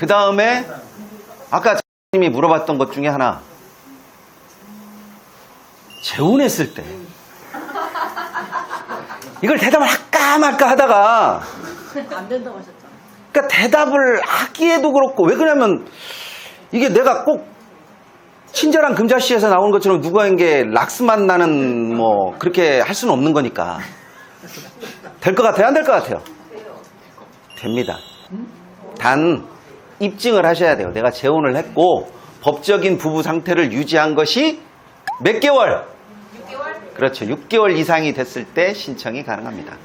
그 다음에 아까 님이 물어봤던 것 중에 하나. 재혼했을 때. 이걸 대답을 할까 말까 하다가. 안 된다고 하셨잖아. 그러니까 대답을 하기에도 그렇고 왜 그러냐면 이게 내가 꼭 친절한 금자씨에서 나오는 것처럼 누구에게 락스만 나는 뭐 그렇게 할 수는 없는 거니까. 될 것 같아요? 안 될 것 같아요. 됩니다. 단 입증을 하셔야 돼요 내가 재혼을 했고 법적인 부부 상태를 유지한 것이 몇 개월 6개월 그렇죠 6개월 이상이 됐을 때 신청이 가능합니다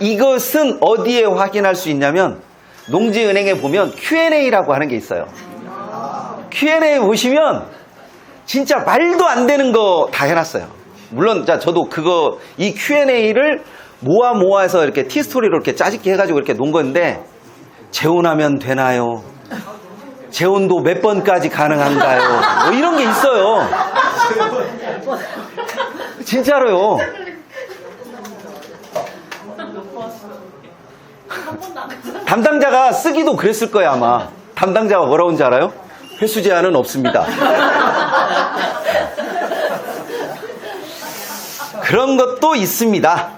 이것은 어디에 확인할 수 있냐면 농지은행에 보면 Q&A라고 하는 게 있어요. Q&A 보시면 진짜 말도 안 되는 거 다 해놨어요. 물론 자 저도 그거 이 Q&A를 모아 모아서 이렇게 티스토리로 이렇게 짜집기 해가지고 이렇게 놓은 건데 재혼하면 되나요? 재혼도 몇 번까지 가능한가요? 뭐 이런 게 있어요. 진짜로요. 담당자가 쓰기도 그랬을 거예요 아마 담당자가 뭐라고 하는지 알아요? 회수 제한은 없습니다 그런 것도 있습니다